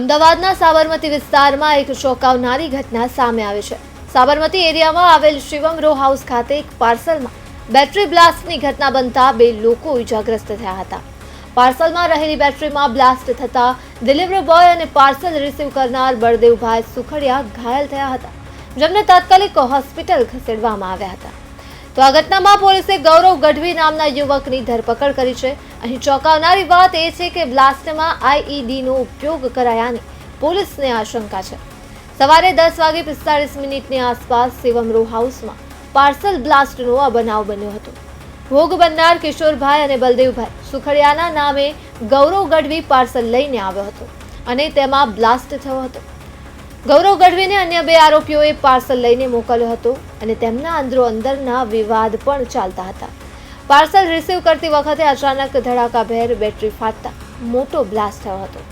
અમદાવાદના સાબરમતી વિસ્તારમાં એક ચોંકાવનારી ઘટના સામે આવી છે. સાબરમતી એરિયામાં આવેલ શિવમ રો હાઉસ ખાતે એક પાર્સલમાં બેટરી બ્લાસ્ટની ઘટના બનતા બે લોકો ઇજાગ્રસ્ત થયા હતા. પાર્સલમાં રહેલી બેટરીમાં બ્લાસ્ટ થતા ડિલિવરી બોય અને પાર્સલ રિસીવ કરનાર બળદેવભાઈ સુખડિયા ઘાયલ થયા હતા, જેમને તાત્કાલિક હોસ્પિટલ ખસેડવામાં આવ્યા હતા. તો આ ઘટનામાં પોલીસે ગૌરવ ગઢવી નામના યુવકની ધરપકડ કરી છે. અહીં ચોંકાવનારી વાત એ છે કે બ્લાસ્ટમાં આઈઈડીનો ઉપયોગ કરાયાની પોલીસને આશંકા છે. સવારે દસ વાગે પિસ્તાળીસ મિનિટની આસપાસ શિવમ રો હાઉસમાં પાર્સલ બ્લાસ્ટનો આ બનાવ બન્યો હતો. ભોગ બનનાર કિશોરભાઈ અને બલદેવભાઈ સુખડિયાના નામે ગૌરવ ગઢવી પાર્સલ લઈને આવ્યો હતો અને તેમાં બ્લાસ્ટ થયો હતો. ગૌરવ ગઢવીને અન્ય બે આરોપીઓએ પાર્સલ લઈને મોકલ્યો હતો અને તેમના અંદરો અંદરના વિવાદ પણ ચાલતા હતા. પાર્સલ રિસીવ કરતી વખતે અચાનક ધડાકાભેર બેટરી ફાટતા મોટો બ્લાસ્ટ થયો હતો,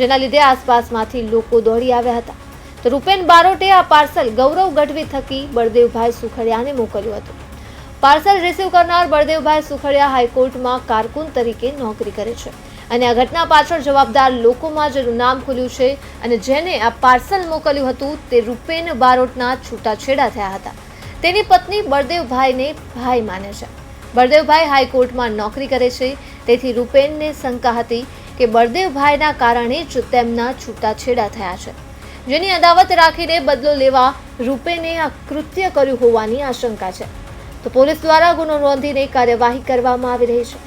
જેના લીધે આસપાસમાંથી લોકો દોડી આવ્યા હતા. તો રૂપેન બારોટે આ પાર્સલ ગૌરવ ગઢવી થકી બળદેવભાઈ સુખડિયાને મોકલ્યું હતું. પાર્સલ રિસીવ કરનાર બળદેવભાઈ સુખડિયા હાઈકોર્ટમાં કારકુન તરીકે નોકરી કરે છે અને આ ઘટના પાછળ જવાબદાર લોકોમાં જેનું નામ ખુલ્યું છે અને જેને આ પાર્સલ મોકલ્યું હતું તે રૂપેન બારોટના છૂટાછેડા થયા હતા. તેની પત્ની બળદેવભાઈને ભાઈ માને છે. બળદેવભાઈ હાઈકોર્ટમાં નોકરી કરે છે. તેથી રૂપેનને શંકા હતી કે બળદેવભાઈના કારણે જ તેમના છૂટાછેડા થયા છે. જેની અદાવત રાખીને બદલો લેવા રૂપેને આ કૃત્ય કર્યું હોવાની આશંકા છે. તો પોલીસ દ્વારા ગુનો નોંધીને કાર્યવાહી કરવામાં આવી રહી છે.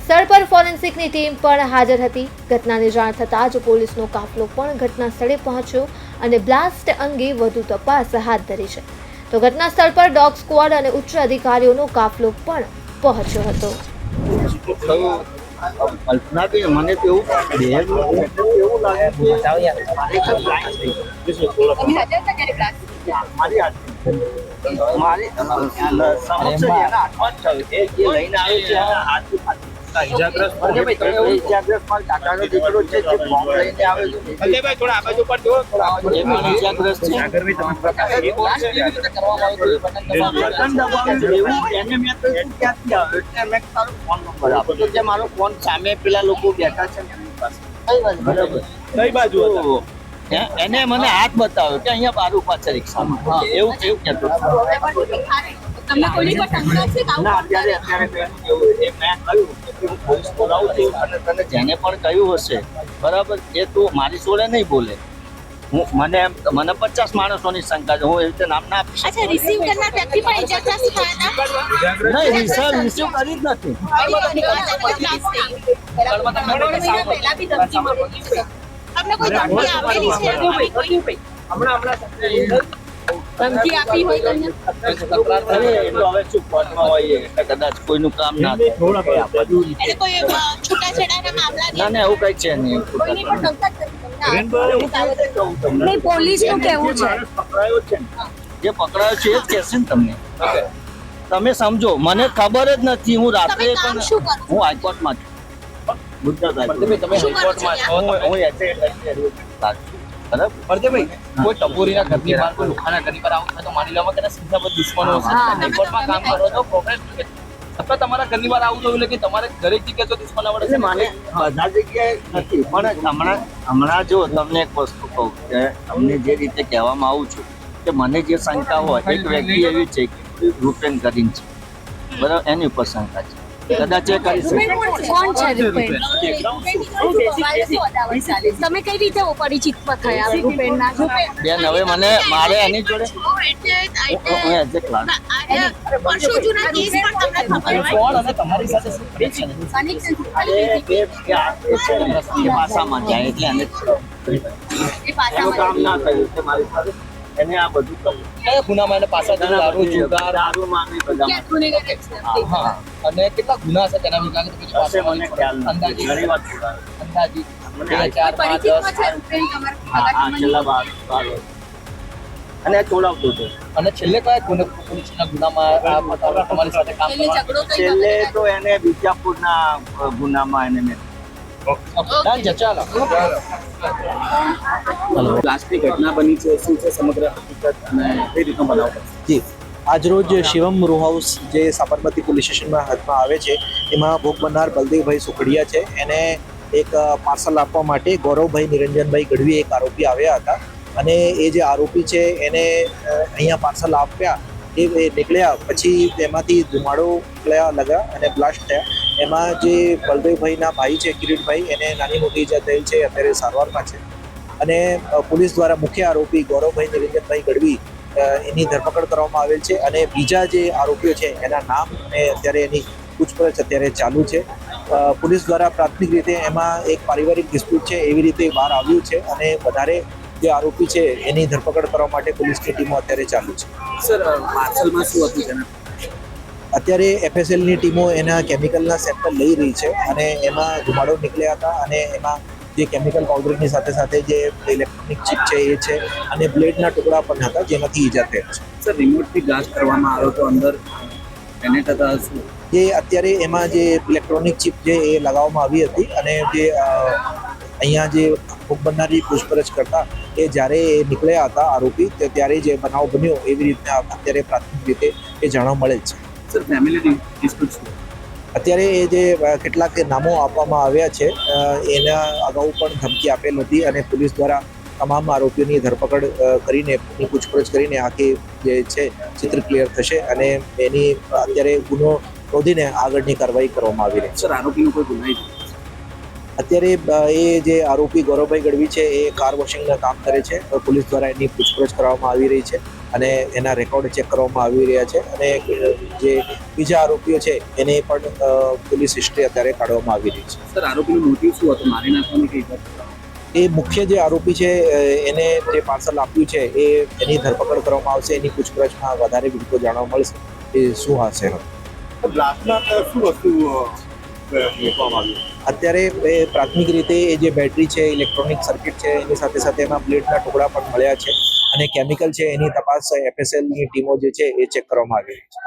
સ્થળ પર ફોરેન્સિકની ટીમ પણ હાજર હતી. ઘટનાની જાણ થતાં જ પોલીસનો કાફલો પણ ઘટના સ્થળે પહોંચ્યો અને બ્લાસ્ટ અંગે વધુ તપાસ હાથ ધરી છે. તો ઘટના સ્થળ પર ડોગ સ્ક્વોડ અને ઉચ્ચ અધિકારીઓનો કાફલો પણ પહોંચ્યો હતો કલ્પના બી મને તો એવું એવું લાગે કે મારી સમક્ષ એના હાથમાં જ થયું. એ લઈને આવ્યો છે. ઇજાગ્રસ્ત મારો કાકાનો દીકરો છે જે બોમ્બ લઈને છે. થોડા આ પર ઇજાગ્રસ્ત છે. ફોન જે મારો સામે પેલા લોકો બેઠા છે બરાબર. કઈ બાજુ એને મને હાથ બતાવ્યો કે અહીંયા બાર ઊભા છે રિક્ષામાં એવું એવું કહેતો તમને કોઈ શંકા છે ના અત્યારે અત્યારે મેં એ મેં કહ્યું હું પોલીસ બોલાવું છું અને તને જેને પણ કહ્યું હશે બરાબર એ તું મારી જોડે નહીં બોલે. હું મને મને પચાસ માણસોની શંકા છે હું એવી રીતે નામ ના આપીશ અચ્છા રિસીવ કરનાર વ્યક્તિ પણ ઇજાગ્રસ્ત થયા? નહીં રિસર્વ રિસીવ કરી જ નથી. તમને કોઈ ધમકી આપેલી છે? હમણાં હમણાં ધમકી આપી હોય તમને અરે એ તો હવે શું કોર્ટમાં હોય એટલે કદાચ કોઈનું કામ ના થાય એટલે કોઈ છૂટાછેડાના મામલા ના ના એવું કઈ છે નહીં કોઈની પણ શંકા નહીં પોલીસનું કેવું છે. પકડાયો છે જે પકડાયો છે એ જ કહેશે ને તમને. તમે સમજો મને ખબર જ નથી હું રાત્રે પણ કરો? હું હાઈકોર્ટમાં છું. Gujarat high court. શું કરો છો હું હું એસે છું. બરાબર કોઈ ટપોરીના ઘરની બહાર કોઈ લુખાના ઘરની આવું તો માની લેવામાં કે સીધા બધા દુશ્મનો હશે કોર્ટમાં કામ કરો છો પ્રોગ્રેસ અથવા તમારા ઘરની બહાર આવું થયું એટલે કે તમારે દરેક જગ્યાએ તો દુશ્મન આવડે મને બધા જગ્યાએ નથી પણ હમણાં હમણાં જો તમને એક વસ્તુ કહું કે તમને જે રીતે કહેવામાં આવું છું કે મને જે શંકા હોય એક વ્યક્તિ એવી છે કે રૂપેન કરીને છે. બરાબર? એની ઉપર શંકા છે. કરી કોણ છે તમે કઈ રીતે પરિચિત થયા ભૂપેનના બેન હવે મને મારે એની જોડે હું- એઝ એ ક્લાસ વર્ષો જૂના કેસ પણ તમને ખબર હોય કોણ અને તમારી સાથે શું એ ભાષામાં જાય એટલે એને એ પાછા કામ ના થયું મારી સાથે એને આ બધું કર્યું કયા ગુનામાં એને પાછા જવું દારૂ જુગાર? દારૂમાં ગુનેગાર છે? હા અને કેટલા ગુના છે તેના વિકાસ પછી હશે મને ખ્યાલ નથી. ઘણી વાત અંદાજી બે, ચાર પાંચ દસ. છેલ્લા બાર બાર અને આ હતો. અને છેલ્લે કયા ગુને પોલીસના ગુનામાં તમારી સાથે કામ છેલ્લે તો એને બીજાપુરના ગુનામાં એને મેં ચાલો ઘટના બની છે શું છે સમગ્ર હકીકત અને કઈ રીતનો બનાવ જી. આજરોજ શિવમ રો હાઉસ જે સાબરમતી પોલીસ સ્ટેશનમાં હાથમાં આવે છે એમાં ભોગ બનનાર બલદેવભાઈ સુખડિયા છે. એને એક પાર્સલ આપવા માટે ગૌરવભાઈ નિરંજનભાઈ ગઢવી એક આરોપી આવ્યા હતા. અને એ જે આરોપી છે એને અહીંયા પાર્સલ આપ્યા. એ નીકળ્યા પછી તેમાંથી ધુમાડો નીકળ્યા લગા અને બ્લાસ્ટ થયા. એમાં જે બલદેવભાઈના ભાઈ છે કિરીટભાઈ એને નાની મોટી ઈજા થયેલ છે અત્યારે સારવારમાં છે. અને પોલીસ દ્વારા મુખ્ય આરોપી ગૌરવભાઈ નિરંજનભાઈ ગઢવી એની ધરપકડ કરવામાં આવેલ છે અને બીજા જે આરોપીઓ છે એના નામ અને અત્યારે એની પૂછપરછ અત્યારે ચાલુ છે. પોલીસ દ્વારા પ્રાથમિક રીતે એમાં એક પારિવારિક ડિસ્પ્યુટ છે એવી રીતે બહાર આવ્યું છે અને વધારે જે આરોપી છે એની ધરપકડ કરવા માટે પોલીસની ટીમો અત્યારે ચાલુ છે. સર પાર્સલમાં શું હતું જણાવ અત્યારે એફએસએલની ટીમો એના કેમિકલના સેમ્પલ લઈ રહી છે અને એમાં ધુમાડો નીકળ્યા હતા અને એમાં જે કેમિકલ પાવડરની સાથે સાથે જે ઇલેક્ટ્રોનિક ચીપ છે એ છે અને બ્લેડના ટુકડા પણ હતા જેમાંથી ઈજા થયેલ છે. સર રિમોટથી બ્લાસ્ટ કરવામાં આવ્યો તો અંદર એને થતા શું જે અત્યારે એમાં જે ઇલેક્ટ્રોનિક ચીપ છે એ લગાવવામાં આવી હતી અને જે અહીંયા જે ભોગ બનનારી પૂછપરછ કરતા એ જ્યારે એ નીકળ્યા હતા આરોપી તે ત્યારે જે બનાવ બન્યો એવી રીતના અત્યારે પ્રાથમિક રીતે એ જાણવા મળેલ છે. સર ફેમિલી ડિસ્પ્યુટ અત્યારે એ જે કેટલાક નામો આપવામાં આવ્યા છે એના અગાઉ પણ ધમકી આપેલ હતી અને પોલીસ દ્વારા તમામ આરોપીઓની ધરપકડ કરીને પૂછપરછ કરીને આખી જે છે ચિત્ર ક્લિયર થશે અને એની અત્યારે ગુનો શોધીને આગળની કાર્યવાહી કરવામાં આવી રહી છે. સર આરોપીનો કોઈ ગુનાહિત અત્યારે એ જે આરોપી ગૌરવભાઈ ગઢવી છે એ કાર વોશિંગના કામ કરે છે પોલીસ દ્વારા એની પૂછપરછ કરવામાં આવી રહી છે. અને એના રેકોર્ડ ચેક કરવામાં આવી રહ્યા છે. અને જે બીજા આરોપીઓ છે એને પણ પોલીસ હિસ્ટ્રી અત્યારે કાઢવામાં આવી રહી છે. સર આરોપીનું મોટિવ શું હતું? મારી નાખવાની કઈ એ મુખ્ય જે આરોપી છે એને જે પાર્સલ આપ્યું છે એ એની ધરપકડ કરવામાં આવશે. એની પૂછપરછમાં વધારે વિગતો જાણવા મળશે એ શું હશે બ્લાસ્ટમાં શું વસ્તુ અત્યારે પ્રાથમિક રીતે એ જે બેટરી છે ઇલેક્ટ્રોનિક સર્કિટ છે એની સાથે સાથે એમાં બ્લેડના ટુકડા પણ મળ્યા છે. અને કેમિકલ છે, એની તપાસ એફએસએલની ટીમો જે છે, એ ચેક કરવામાં આવી રહી છે.